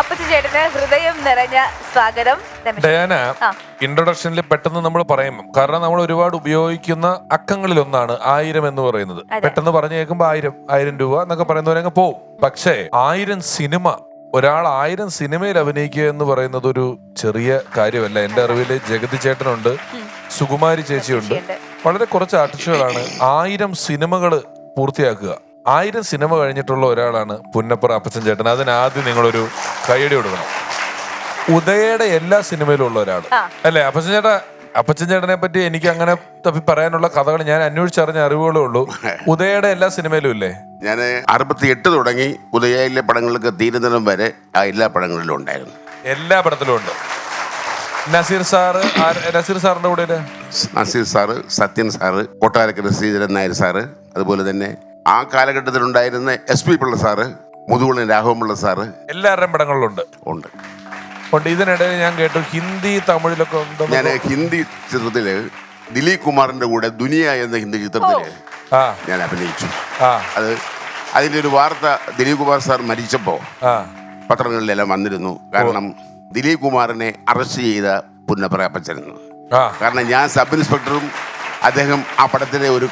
അപ്പച്ചി ചേട്ടന് ഹൃദയം നിറഞ്ഞ സ്വാഗതം രമേശ്. ഡയാന ആ. ഇൻട്രൊഡക്ഷനിൽ പെട്ടെന്ന് നമ്മൾ പറയും കാരണം നമ്മൾ ഒരുപാട് ഉപയോഗിക്കുന്ന അക്കങ്ങളിൽ ഒന്നാണ് ആയിരം എന്ന് പറയുന്നത് അതെ. പെട്ടെന്ന് പറഞ്ഞു കേൾക്കുമ്പോൾ ആയിരം ആയിരം രൂപ എന്നൊക്കെ പറയുന്നവരങ്ങ് പോവും പക്ഷേ ആയിരം സിനിമ ഒരാൾ ആയിരം സിനിമയിൽ അഭിനയിക്കുക എന്ന് പറയുന്നത് ഒരു ചെറിയ കാര്യമല്ല എന്റെ അറിവിൽ ജഗതി ചേട്ടനുണ്ട് സുകുമാരി ചേച്ചിയുണ്ട് ചേച്ചിയുണ്ട്. വളരെ കുറച്ച് ആർട്ടിസ്റ്റുകളാണ് ആയിരം സിനിമകൾ പൂർത്തിയാക്കുക ആയിരം സിനിമ കഴിഞ്ഞിട്ടുള്ള ഒരാളാണ് പുന്നപ്പുറ അപ്പച്ചൻ ചേട്ടൻ. അതിനാദ്യം നിങ്ങളൊരു കൈയടി കൊടുക്കണം. ഉദയയുടെ എല്ലാ സിനിമയിലും ഉള്ള ഒരാൾ അല്ലേ? അപ്പച്ചൻ ചേട്ടാ അപ്പച്ചൻ ചേട്ടനെ പറ്റി എനിക്ക് അങ്ങനെ തപ്പി പറയാനുള്ള കഥകൾ ഞാൻ അന്വേഷിച്ചറിഞ്ഞ അറിവുകളേ ഉള്ളൂ. ഉദയയുടെ എല്ലാ സിനിമയിലും ഇല്ലേ? ഞാൻ അറുപത്തി എട്ട് തുടങ്ങി ഉദയയിലെ പടങ്ങൾക്ക് തീരുന്നിടം വരെ ആ എല്ലാ പടങ്ങളിലും ഉണ്ടായിരുന്നു. എല്ലാ പടത്തിലും ഉണ്ട്. നസീർ സാറ് നസീർ സാറിന്റെ കൂടെ Nazir sir Sathyan sir Kottarakkara Sreedharan Nair sir അതുപോലെ തന്നെ ആ കാലഘട്ടത്തിലുണ്ടായിരുന്ന S P Pillai sir Muthukulam Raghavan Pillai sir എല്ലാവരുടെയും പടങ്ങളിലുണ്ട്. ഉണ്ട്. ഉണ്ട്. ഇതിനിടയിൽ ഞാൻ കേട്ടു ഹിന്ദി തമിഴിലൊക്കെ ഉണ്ട്? ഞാൻ ഹിന്ദി ചിത്രത്തിൽ ദിലീപ് കുമാറിന്റെ കൂടെ ദുനിയ എന്ന ഹിന്ദി ചിത്രത്തിൽ ഞാൻ അഭിനയിച്ചു. ആ. അത് അതിന്റെ ഒരു വാർത്ത ദിലീപ് കുമാർ സാർ മരിച്ചപ്പോ പത്രങ്ങളിലെല്ലാം വന്നിരുന്നു. കാരണം ദിലീപ് കുമാറിനെ അറസ്റ്റ് ചെയ്ത പുന്നപ്പറ അപ്പച്ചനെന്ന് കാരണം ഞാൻ സബ് ഇൻസ്പെക്ടറും അദ്ദേഹം ആ പടത്തിലെ ഒരു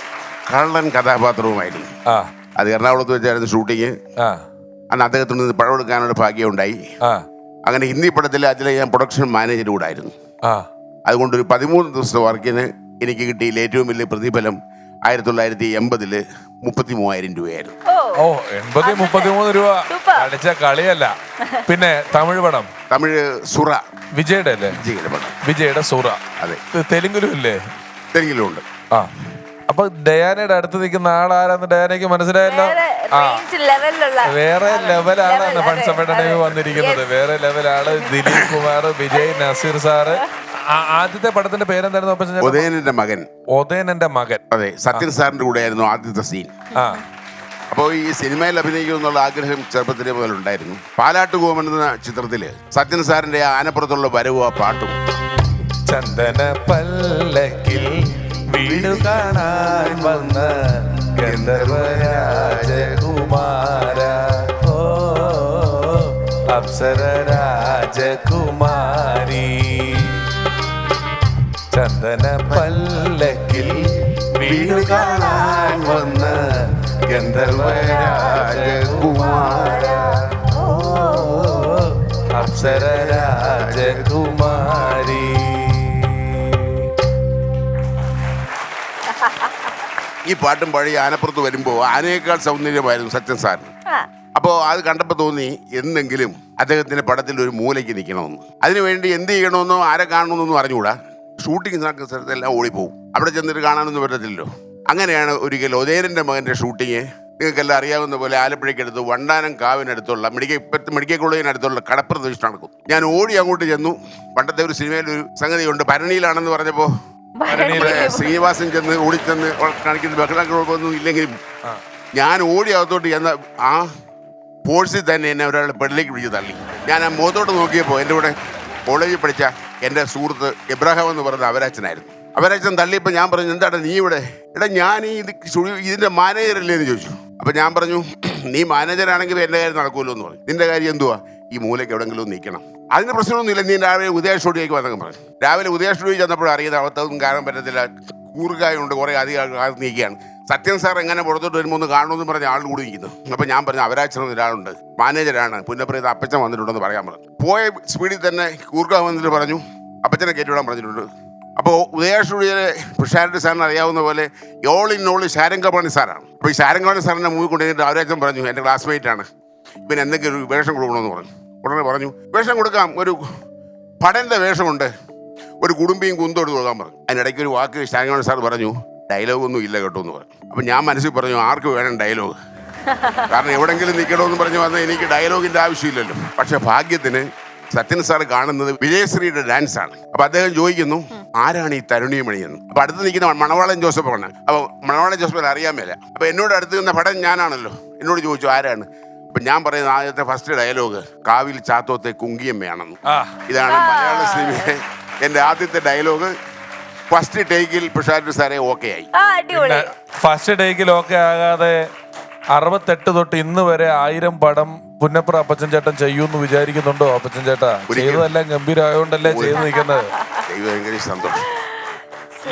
കള്ളൻ കഥാപാത്രവുമായിരുന്നു. ആ. അത് എറണാകുളത്ത് വെച്ചായിരുന്നു ഷൂട്ടിങ് ആ. അന്ന് അദ്ദേഹത്തിന് നിന്ന് പഴമെടുക്കാനുള്ള ഭാഗ്യം ഉണ്ടായി ആ. അങ്ങനെ ഹിന്ദി പടത്തിൽ അതിലെ ഞാൻ പ്രൊഡക്ഷൻ മാനേജർ കൂടെ ആയിരുന്നു അതുകൊണ്ട് ഒരു പതിമൂന്ന് ദിവസത്തെ വർക്കിന് എനിക്ക് കിട്ടിയ ഏറ്റവും വലിയ പ്രതിഫലം ആയിരത്തി തൊള്ളായിരത്തി എൺപതിൽ മുപ്പത്തി മൂവായിരം രൂപയായിരുന്നു. ഓ. എൺപത്തി മുപ്പത്തിമൂന്ന് രൂപ. അടിച്ച കളിയല്ല. പിന്നെ തമിഴ് പടം. തമിഴ് സുറ. വിജയുടെ അല്ലേ? വിജയുടെ പടം. വിജയുടെ സുറ. അതെ. തെലുങ്കിലും ഇല്ലേ? തെലുങ്കിലും ഉണ്ട്. ആ. അപ്പൊ ഡയാനയുടെ അടുത്ത് നിൽക്കുന്ന ആളാരാന്ന് ഡയാനയ്ക്ക് മനസ്സിലായല്ലോ? വേറെ ആ. വേറെ ലെവലാണ് അതെ. വന്നിരിക്കുന്നത്. വേറെ ലെവലാണ് ദിലീപ് കുമാർ വിജയ് നസീർ സാറ്. ആ- ആദ്യത്തെ പടത്തിന്റെ പേരെന്തായിരുന്നു ഉദയനന്റെ മകൻ. ഉദയനന്റെ മകൻ. അതെ സത്യൻ സാറിന്റെ കൂടെ ആയിരുന്നു ആദ്യത്തെ സീൻ ആ. അപ്പോൾ ഈ സിനിമയിൽ അഭിനയിക്കുമെന്നുള്ള ആഗ്രഹം ചെറുപ്പത്തിലേ മുതൽ ഉണ്ടായിരുന്നു. പാലാട്ട് കോമൻ എന്ന ചിത്രത്തിൽ സത്യൻ സാറിന്റെ ആനപ്പുറത്തുള്ള വരവും ആ പാട്ടും. ചന്ദന പല്ലക്കിൽ വീട് കാണാൻ വന്ന ഗന്ധർവരാജകുമാര. അപ്സര രാജകുമാരി ചന്ദന പല്ലക്കിൽ വീട് കാണാൻ വന്ന ഗന്ധർവരാജകുമാര. അപ്സര രാജകുമാരി ഈ പാട്ടും പാടി ആനപ്പുറത്ത് വരുമ്പോൾ ആനയേക്കാൾ സൗന്ദര്യമായിരുന്നു സത്യൻ സാറിന് അപ്പോ അപ്പോൾ അത് കണ്ടപ്പോൾ തോന്നി എന്തെങ്കിലും അദ്ദേഹത്തിന്റെ പടത്തിൽ ഒരു മൂലയ്ക്ക് നിൽക്കണമെന്ന്. അതിനുവേണ്ടി എന്ത് ചെയ്യണമെന്നോ ആരെ കാണണമെന്നൊന്നും അറിഞ്ഞുകൂടാ. ഷൂട്ടിംഗ് നടക്കുന്ന സ്ഥലത്തെല്ലാം ഓടിപ്പോവും. അവിടെ ചെന്നിട്ട് കാണാനൊന്നും പറ്റത്തില്ലല്ലോ. അങ്ങനെയാണ് ഒരിക്കൽ ഉദയനന്റെ മകന്റെ ഷൂട്ടിങ് നിങ്ങൾക്കെല്ലാം അറിയാവുന്ന പോലെ ആലപ്പുഴയ്ക്കടുത്ത് വണ്ടാനം കാവിനടുത്തുള്ള മെഡിക്കൽ ഇപ്പത്തെ മെഡിക്കൽ കോളേജിനടുത്തുള്ള കടപ്രദേശ് നടക്കും. ഞാൻ ഓടി അങ്ങോട്ട് ചെന്നു. പണ്ടത്തെ ഒരു സിനിമയിൽ ഒരു സംഗതിയുണ്ട്. ഭരണിയിലാണെന്ന് പറഞ്ഞപ്പോൾ ശ്രീനിവാസൻ ചെന്ന് ഓടിച്ചെന്ന് കാണിക്കുന്ന ബഹളങ്ങളൊന്നും ഇല്ലെങ്കിലും ഞാൻ ഓടി അകത്തോട്ട് ചെന്ന ആ ഫോഴ്സിൽ തന്നെ എന്നെ ഒരാൾ ബെഡിലേക്ക് പിടിച്ച് തള്ളി. ഞാൻ ആ മുഖത്തോട്ട് നോക്കിയപ്പോൾ എന്റെ കൂടെ കോളേജിൽ പഠിച്ച എന്റെ സുഹൃത്ത് ഇബ്രാഹിം എന്ന് പറയുന്ന അവരാച്ചനായിരുന്നു. അവരാച്ചൻ തള്ളിയപ്പോൾ ഞാൻ പറഞ്ഞു എന്താണ് നീ ഇവിടെ? എടാ ഞാൻ ഈ ഇത് ഇതിന്റെ മാനേജറല്ലേ എന്ന് ചോദിച്ചു. അപ്പം ഞാൻ പറഞ്ഞു നീ മാനേജറാണെങ്കിൽ എന്റെ കാര്യം നടക്കുമല്ലോ എന്ന് പറഞ്ഞു. നിന്റെ കാര്യം എന്തുവാ? ഈ മൂലയ്ക്ക് എവിടെങ്കിലും ഒന്ന് നിൽക്കണം. അതിന് പ്രശ്നമൊന്നുമില്ല. നീ രാവിലെ ഉദയ സ്റ്റുഡിയോയ്ക്ക് വന്നൊക്കെ പറഞ്ഞു രാവിലെ ഉദയ സ്റ്റുഡിയോ ചെന്നപ്പോൾ അറിയുന്നത് അകത്തൊന്നും കാണാൻ പറ്റത്തില്ല. കൂറുകായുണ്ട് കുറേ അധികം കാലത്ത് നീക്കുകയാണ് സത്യൻ സാർ എങ്ങനെ പുറത്തോട്ട് വരുമ്പോൾ ഒന്ന് കാണണമെന്ന് പറഞ്ഞ ആൾ കൂടി നിൽക്കുന്നു. അപ്പം ഞാൻ പറഞ്ഞു അവരാച്ചൻ ഒരാളുണ്ട്. മാനേജരാണ്. പുന്നപ്രീത അപ്പച്ചൻ വന്നിട്ടുണ്ടെന്ന് പറയാൻ പറഞ്ഞു. പോയ സ്പീഡിൽ തന്നെ കൂർക്ക വന്നിട്ട് പറഞ്ഞു അപ്പച്ചനെ കയറ്റിവിടാൻ പറഞ്ഞിട്ടുണ്ട്. അപ്പോൾ ഉദയ സ്റ്റുഡിയോയിലെ പിഷാരടി സാറിന് അറിയാവുന്ന പോലെ ഓൾ ഇൻ ഓൾ ശാരംഗപാണി സാറാണ്. അപ്പോൾ ഈ ശാരംഗപാണി സാറിനെ മൂവി കൊണ്ടുവന്നിട്ട് അവരാച്ചൻ പറഞ്ഞു എന്റെ ക്ലാസ്മേറ്റ് ആണ്. ഇവൻ എന്തെങ്കിലും ഒരു വേഷം കൊടുക്കണമെന്ന് പറഞ്ഞു. ഉടനെ പറഞ്ഞു വേഷം കൊടുക്കാം ഒരു പടന്റെ വേഷമുണ്ട്. ഒരു കുടുംബിയും കുന്തോട് കൊടുക്കാൻ പറഞ്ഞു. അതിനിടയ്ക്ക് ഒരു വാക്ക് ശാരംഗപാണി സാർ പറഞ്ഞു ഡയലോഗ് ഒന്നും ഇല്ല കേട്ടോ എന്ന് പറഞ്ഞു. അപ്പം ഞാൻ മനസ്സിൽ പറഞ്ഞു ആർക്ക് വേണം ഡയലോഗ്? കാരണം എവിടെങ്കിലും നിൽക്കണമെന്ന് പറഞ്ഞു വന്നാൽ എനിക്ക് ഡയലോഗിന്റെ ആവശ്യമില്ലല്ലോ. പക്ഷെ ഭാഗ്യത്തിന് സത്യൻ സാർ കാണുന്നത് വിജയശ്രീയുടെ ഡാൻസ് ആണ്. അപ്പൊ അദ്ദേഹം ചോദിക്കുന്നു ആരാണ് ഈ തരുണിയമണി എന്ന് അപ്പൊ അടുത്ത് നിൽക്കുന്ന മണവാളൻ ജോസഫ് ആണ് അപ്പൊ മണവാളൻ ജോസഫിന് അറിയാൻ മേല. അപ്പൊ എന്നോട് അടുത്ത് നിന്ന പടം ഞാനാണല്ലോ. എന്നോട് ചോദിച്ചു ആരാണ്? അപ്പൊ ഞാൻ പറയുന്ന ആദ്യത്തെ ഫസ്റ്റ് ഡയലോഗ് കാവിൽ ചാത്തോത്തെ കുങ്കിയമ്മയാണെന്ന്. ആ. ഇതാണ് മലയാള സിനിമയിലെ എന്റെ ആദ്യത്തെ ഡയലോഗ് ഫസ്റ്റ് ടേക്കിൽ പിഷാരി സാറെ ഓക്കെ ആയി. ആ അടിപൊളി. ഫസ്റ്റ് ടേക്കിൽ ഓക്കെ ആകാതെ അറുപത്തെട്ട് തൊട്ട് ഇന്ന് വരെ ആയിരം പടം പുന്നപ്ര അപ്പച്ചൻ ചേട്ടൻ ചെയ്യൂന്ന് വിചാരിക്കുന്നുണ്ടോ അപ്പച്ചൻ ചേട്ടാ. ചെയ്തതെല്ലാം ഗംഭീരമായോണ്ടല്ലേ ചെയ്ത് നിൽക്കുന്നത്?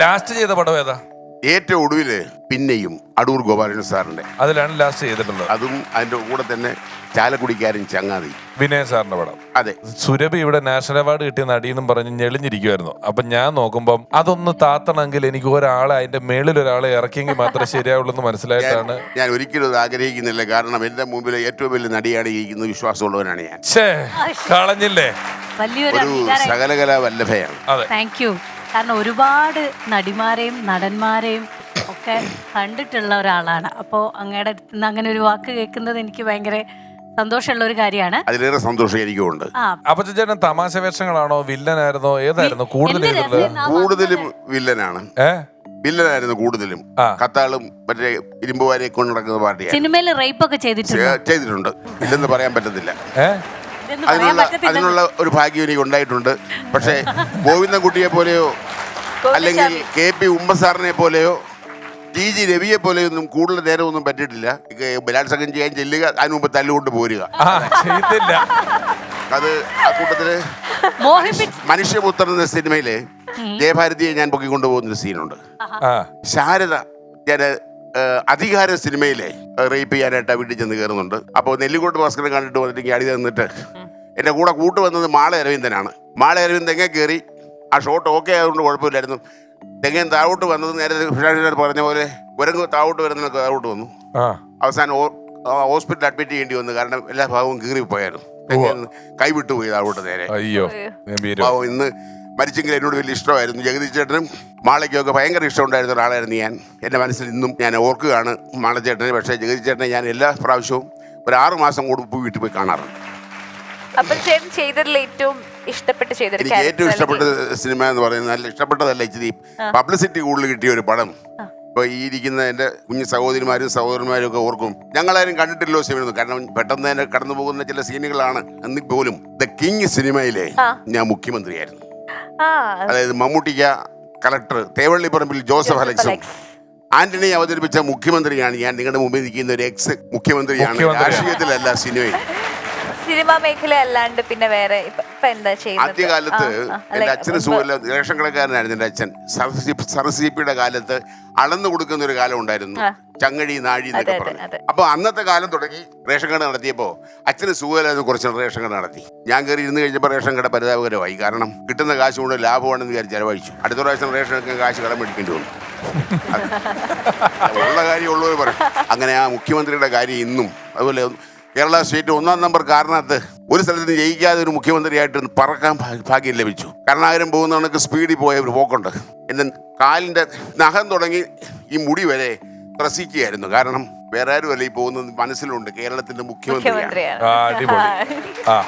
ലാസ്റ്റ് ചെയ്ത പടം ഏതാ? ഏറ്റവും ഒടുവിൽ പിന്നെയും അടൂർ ഗോപാലൻ സാറിന്റെ അതിലാണ് ലാസ്റ്റ് ചെയ്തിട്ടുള്ളത്. അതും അതിന്റെ കൂടെ തന്നെ ചാലക്കുടിക്കാരൻ ചങ്ങാതി. വിനയ സാറിന്റെ പടം. അതെ. സുരഭി ഇവിടെ നാഷണൽ അവാർഡ് കിട്ടിയ നടീന്നും പറഞ്ഞ് ഞെളിഞ്ഞിരിക്കുമായിരുന്നു അപ്പൊ ഞാൻ നോക്കുമ്പോൾ അതൊന്ന് താത്തണമെങ്കിൽ എനിക്ക് ഒരാളെ അതിന്റെ മേളിൽ ഒരാളെ ഇറക്കിയെങ്കിൽ മാത്രമേ ശരിയാവുള്ളൂ എന്ന് മനസ്സിലായിട്ടാണ്. ഞാൻ ഒരിക്കലും അത് ആഗ്രഹിക്കുന്നില്ല. കാരണം എന്റെ മുമ്പിൽ ഏറ്റവും വലിയ നടിയാണ് ഇരിക്കുന്നത് വിശ്വാസമുള്ളവനാണ് ഞാൻ. കളഞ്ഞില്ലേ? വലിയൊരു ഒരു സകലകലാ വല്ലഭയാണ്. അതെ. താങ്ക് യു കാരണം ഒരുപാട് നടിമാരെയും നടന്മാരെയും ഒക്കെ കണ്ടിട്ടുള്ള ഒരാളാണ്. അപ്പോ അങ്ങയുടെ അടുത്ത് നിന്ന് അങ്ങനെ ഒരു വാക്ക് കേൾക്കുന്നത് എനിക്ക് ഭയങ്കര സന്തോഷമുള്ള ഒരു കാര്യമാണ്. അതിലേറെ സന്തോഷം എനിക്കുമുണ്ട്. ആ. അപ്പച്ചൻ ചേട്ടൻ തമാശ വേഷങ്ങളാണോ വില്ലനായിരുന്നോ? ഏതായിരുന്നു കൂടുതൽ എന്ത് ചെയ്തിട്ടുള്ളത് രസം. കൂടുതലും വില്ലനാണ്. ഏ? വില്ലനായിരുന്നു കൂടുതലും. ആ. കത്താളും മറ്റേ ഇരുമ്പുവാരെ കൊണ്ട് നടക്കുന്ന പാർട്ടിയാണ് സിനിമയിൽ റേപ്പ് ഒക്കെ ചെയ്തിട്ടുണ്ട്? ഇല്ലെന്ന് പറയാൻ പറ്റത്തില്ല. ഏ? ഇതെന്ന് പറയാൻ അതിനുള്ള അതിനുള്ള ഒരു ഭാഗ്യം എനിക്ക് ഉണ്ടായിട്ടുണ്ട്. പക്ഷേ ഗോവിന്ദൻകുട്ടിയെ പോലെയോ അല്ലെങ്കിൽ കെ പി ഉമ്മസാറിനെ പോലെയോ ടി ജി രവിയെ പോലെയൊന്നും കൂടുതൽ നേരമൊന്നും പറ്റിയിട്ടില്ല. ബലാത്സംഗം ചെയ്യാൻ ചെല്ലുക അതിന് മുമ്പ് തല്ലുകൊണ്ട് പോരുക. അത് ആ കൂട്ടത്തിൽ മനുഷ്യപുത്രൻ എന്ന സിനിമയിലെ ജയഭാരതിയെ ഞാൻ പൊക്കിക്കൊണ്ടുപോകുന്ന ഒരു സീനുണ്ട്. ആ. ശാരദ ഞാൻ അധികാര സിനിമയിലെ റേപ്പ് ചെയ്യാനായിട്ട് ആ വീട്ടിൽ ചെന്ന് കയറുന്നുണ്ട്. അപ്പോൾ നെല്ലിക്കോട്ട് ഭാസ്കരൻ കണ്ടിട്ട് വന്നിട്ട് അടി തന്നിട്ട് എന്റെ കൂടെ കൂട്ട് വന്നത് മാള അരവിന്ദനാണ്. മാള അരവിന്ദ് തെങ്ങ കയറി ആ ഷോട്ട് ഓക്കെ ആയതുകൊണ്ട് കുഴപ്പമില്ലായിരുന്നു. തെങ്ങൻ താഴോട്ട് വന്നത് നേരെ പറഞ്ഞ പോലെ കുരങ്ങ് താഴോട്ട് വരുന്ന താഴോട്ട് വന്നു. ആ. അവസാനം ഹോസ്പിറ്റൽ അഡ്മിറ്റ് ചെയ്യേണ്ടി വന്നു. കാരണം എല്ലാ ഭാഗവും കീറിപ്പോയായിരുന്നു. തെങ്ങൻ കൈവിട്ടു പോയി താഴോട്ട് നേരെ. അയ്യോ ഇന്ന് മരിച്ചെങ്കിൽ എന്നോട് വലിയ ഇഷ്ടമായിരുന്നു. ജഗദീഷ് ചേട്ടനും മാളയ്ക്കൊക്കെ ഭയങ്കര ഇഷ്ടമുണ്ടായിരുന്ന ഒരാളായിരുന്നു ഞാൻ. എന്റെ മനസ്സിൽ ഇന്നും ഞാൻ ഓർക്കുകയാണ് മാള ചേട്ടനെ. പക്ഷേ ജഗദീഷ് ചേട്ടനെ ഞാൻ എല്ലാ പ്രാവശ്യവും ഒരു ആറു മാസം കൂടി പോയി വീട്ടിൽ പോയി കാണാറുണ്ട്. അപ്പൊ ചേട്ടൻ ചെയ്തതിൽ ഏറ്റവും ഇഷ്ടപ്പെട്ട് ചെയ്തൊരു എനിക്ക് ഏറ്റവും ഇഷ്ടപ്പെട്ട സിനിമ എന്ന് പറയുന്നത് നല്ല ഇഷ്ടപ്പെട്ടതല്ല ഇച്ചിരി പബ്ലിസിറ്റി കൂടുതൽ കിട്ടിയ ഒരു പടം. ഇപ്പൊ ഈ ഇരിക്കുന്ന എന്റെ കുഞ്ഞു സഹോദരിമാരും സഹോദരന്മാരും ഒക്കെ ഓർക്കും ഞങ്ങളാരും കണ്ടിട്ടില്ലോ സിനിമ കാരണം പെട്ടെന്ന് തന്നെ കടന്നു പോകുന്ന ചില സീനുകളാണ്. എന്നിൽ പോലും ദ കിങ് സിനിമയിലെ ഞാൻ മുഖ്യമന്ത്രിയായിരുന്നു. അതായത് മമ്മൂട്ടിക്ക കളക്ടർ തേവള്ളിപ്പറമ്പിൽ ജോസഫ് അലക്സും. ആന്റണി അവതരിപ്പിച്ച മുഖ്യമന്ത്രിയാണ് ഞാൻ നിങ്ങളുടെ മുമ്പിൽ നിൽക്കുന്ന ഒരു എക്സ് മുഖ്യമന്ത്രിയാണ്. രാഷ്ട്രീയത്തിലല്ല സിനിമയിൽ സിനിമാ മേഖല അല്ലാണ്ട് പിന്നെ വേറെ ഇപ്പൊ ഇപ്പൊ എന്താ ചെയ്യുന്നത് ആദ്യകാലത്ത് എന്റെ. എന്റെ അച്ഛന് സുഖമല്ല റേഷൻ കടക്കാരനായിരുന്നു എന്റെ അച്ഛൻ സർ സി പിയുടെ കാലത്ത് അളന്നു കൊടുക്കുന്ന ഒരു കാലം ഉണ്ടായിരുന്നു. ചങ്ങഴി നാഴി എന്നൊക്കെ പറഞ്ഞു. അപ്പൊ അന്നത്തെ കാലം തുടങ്ങി റേഷൻ കട നടത്തിയപ്പോ അച്ഛന് സുഖമില്ലാതെ കുറച്ച് റേഷൻ കട നടത്തി. ഞാൻ കയറി ഇരുന്ന് കഴിഞ്ഞപ്പോൾ റേഷൻ കട പരിതാപകരമായി. കാരണം കിട്ടുന്ന കാശ് കൊണ്ട് ലാഭമാണെന്ന് വിചാരിച്ച് ചെലവഴിച്ചു. അടുത്ത പ്രാവശ്യം റേഷൻ എടുക്കാൻ കാശ് കടം മേടിക്കേണ്ടി വന്നു. ഉള്ള കാര്യം ഉള്ളവർ പറയും. അങ്ങനെ ആ മുഖ്യമന്ത്രിയുടെ കാര്യം ഇന്നും അതുപോലെ കേരള സ്റ്റേറ്റ് ഒന്നാം നമ്പർ കാരണത്ത് ഒരു സ്ഥലത്ത് ജയിക്കാതെ ഒരു മുഖ്യമന്ത്രിയായിട്ട് പറക്കാൻ ഭാഗ്യം ലഭിച്ചു. കരുണാകരൻ പോകുന്ന കണക്ക് സ്പീഡിൽ പോയ ഒരു പോക്കുണ്ട്. എന്റെ കാലിന്റെ നഖം തുടങ്ങി ഈ മുടി വരെ ത്രസിക്കുകയായിരുന്നു കാരണം വേറെ ആരുമല്ല ഈ പോകുന്നത് മനസ്സിലുണ്ട്. കേരളത്തിന്റെ മുഖ്യമന്ത്രിയാണ്. മുഖ്യമന്ത്രിയാണ്. അടിപൊളി. ആ.